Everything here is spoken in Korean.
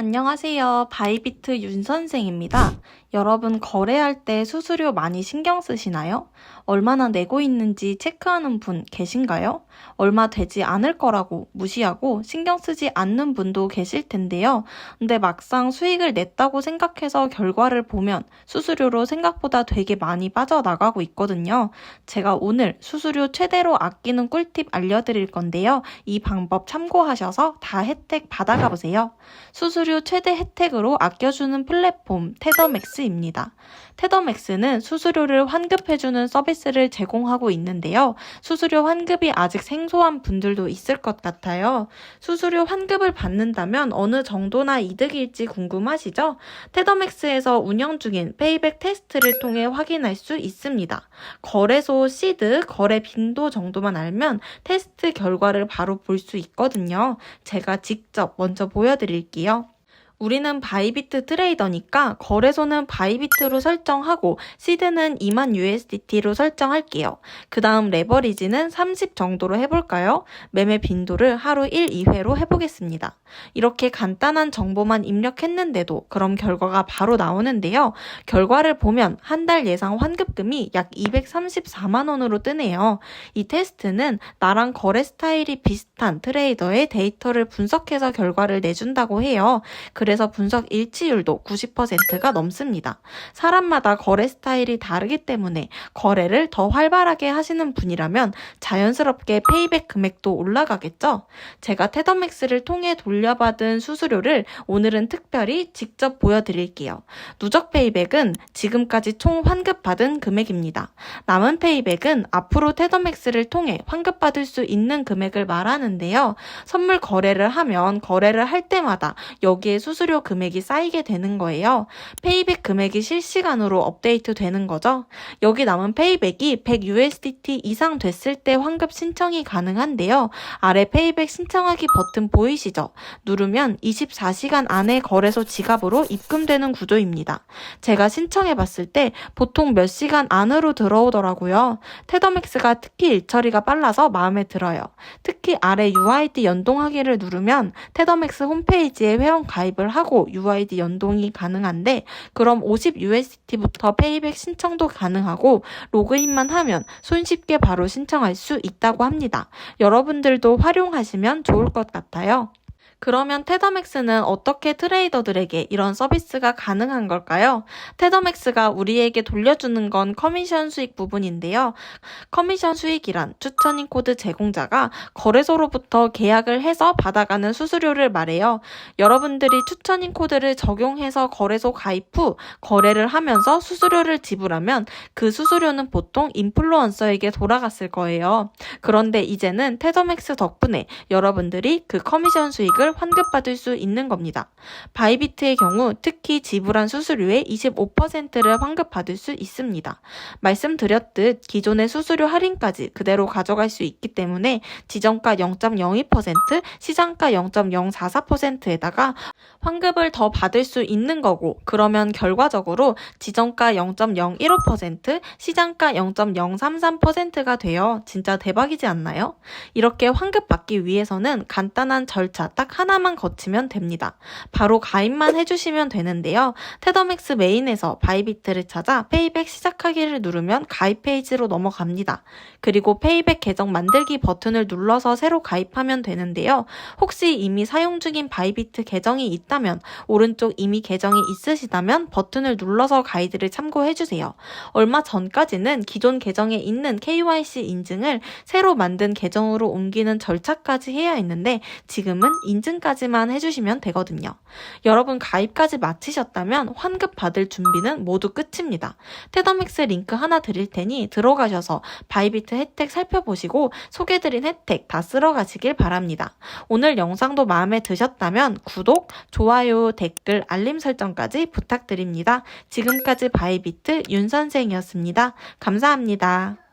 안녕하세요. 바이비트 윤 선생입니다. 여러분 거래할 때 수수료 많이 신경 쓰시나요? 얼마나 내고 있는지 체크하는 분 계신가요? 얼마 되지 않을 거라고 무시하고 신경 쓰지 않는 분도 계실 텐데요. 근데 막상 수익을 냈다고 생각해서 결과를 보면 수수료로 생각보다 되게 많이 빠져나가고 있거든요. 제가 오늘 수수료 최대로 아끼는 꿀팁 알려드릴 건데요. 이 방법 참고하셔서 다 혜택 받아가 보세요. 수수료 최대 혜택으로 아껴주는 플랫폼 테더맥스입니다. 테더맥스는 수수료를 환급해주는 서비스를 제공하고 있는데요. 수수료 환급이 아직 생소한 분들도 있을 것 같아요. 수수료 환급을 받는다면 어느 정도나 이득일지 궁금하시죠? 테더맥스에서 운영 중인 페이백 테스트를 통해 확인할 수 있습니다. 거래소 시드, 거래 빈도 정도만 알면 테스트 결과를 바로 볼 수 있거든요. 제가 직접 먼저 보여드릴게요. 우리는 바이비트 트레이더니까 거래소는 바이비트로 설정하고 시드는 2만 USDT로 설정할게요. 그 다음 레버리지는 30 정도로 해볼까요? 매매 빈도를 하루 1, 2회로 해보겠습니다. 이렇게 간단한 정보만 입력했는데도 그럼 결과가 바로 나오는데요. 결과를 보면 한 달 예상 환급금이 약 234만 원으로 뜨네요. 이 테스트는 나랑 거래 스타일이 비슷한 트레이더의 데이터를 분석해서 결과를 내준다고 해요. 그래 서 분석 일치율도 90%가 넘습니다. 사람마다 거래 스타일이 다르기 때문에 거래를 더 활발하게 하시는 분이라면 자연스럽게 페이백 금액도 올라가겠죠? 제가 테더맥스를 통해 돌려받은 수수료를 오늘은 특별히 직접 보여드릴게요. 누적 페이백은 지금까지 총 환급받은 금액입니다. 남은 페이백은 앞으로 테더맥스를 통해 환급받을 수 있는 금액을 말하는데요. 선물 거래를 하면 거래를 할 때마다 여기에 수수료 금액이 쌓이게 되는 거예요. 페이백 금액이 실시간으로 업데이트 되는 거죠. 여기 남은 페이백이 100USDT 이상 됐을 때 환급 신청이 가능한데요. 아래 페이백 신청하기 버튼 보이시죠? 누르면 24시간 안에 거래소 지갑으로 입금되는 구조입니다. 제가 신청해 봤을 때 보통 몇 시간 안으로 들어오더라고요. 테더맥스가 특히 일처리가 빨라서 마음에 들어요. 특히 아래 UID 연동하기를 누르면 테더맥스 홈페이지에 회원 가입을 하고 UID 연동이 가능한데 그럼 50USDT부터 페이백 신청도 가능하고 로그인만 하면 손쉽게 바로 신청할 수 있다고 합니다. 여러분들도 활용하시면 좋을 것 같아요. 그러면 테더맥스는 어떻게 트레이더들에게 이런 서비스가 가능한 걸까요? 테더맥스가 우리에게 돌려주는 건 커미션 수익 부분인데요. 커미션 수익이란 추천인 코드 제공자가 거래소로부터 계약을 해서 받아가는 수수료를 말해요. 여러분들이 추천인 코드를 적용해서 거래소 가입 후 거래를 하면서 수수료를 지불하면 그 수수료는 보통 인플루언서에게 돌아갔을 거예요. 그런데 이제는 테더맥스 덕분에 여러분들이 그 커미션 수익을 환급받을 수 있는 겁니다. 바이비트의 경우 특히 지불한 수수료의 25%를 환급받을 수 있습니다. 말씀드렸듯 기존의 수수료 할인까지 그대로 가져갈 수 있기 때문에 지정가 0.02%, 시장가 0.044%에다가 환급을 더 받을 수 있는 거고 그러면 결과적으로 지정가 0.015%, 시장가 0.033%가 되어 진짜 대박이지 않나요? 이렇게 환급 받기 위해서는 간단한 절차 딱 하나만 거치면 됩니다. 바로 가입만 해주시면 되는데요. 테더맥스 메인에서 바이비트를 찾아 페이백 시작하기를 누르면 가입 페이지로 넘어갑니다. 그리고 페이백 계정 만들기 버튼을 눌러서 새로 가입하면 되는데요. 혹시 이미 사용 중인 바이비트 계정이 있다면 오른쪽 이미 계정이 있으시다면 버튼을 눌러서 가이드를 참고해주세요. 얼마 전까지는 기존 계정에 있는 KYC 인증을 새로 만든 계정으로 옮기는 절차까지 해야 했는데 지금은 인증까지만 해주시면 되거든요. 여러분 가입까지 마치셨다면 환급 받을 준비는 모두 끝입니다. 테더맥스 링크 하나 드릴 테니 들어가셔서 바이비트 혜택 살펴보시고 소개드린 혜택 다 쓸어가시길 바랍니다. 오늘 영상도 마음에 드셨다면 구독, 좋아요, 댓글, 알림 설정까지 부탁드립니다. 지금까지 바이비트 윤선생이었습니다. 감사합니다.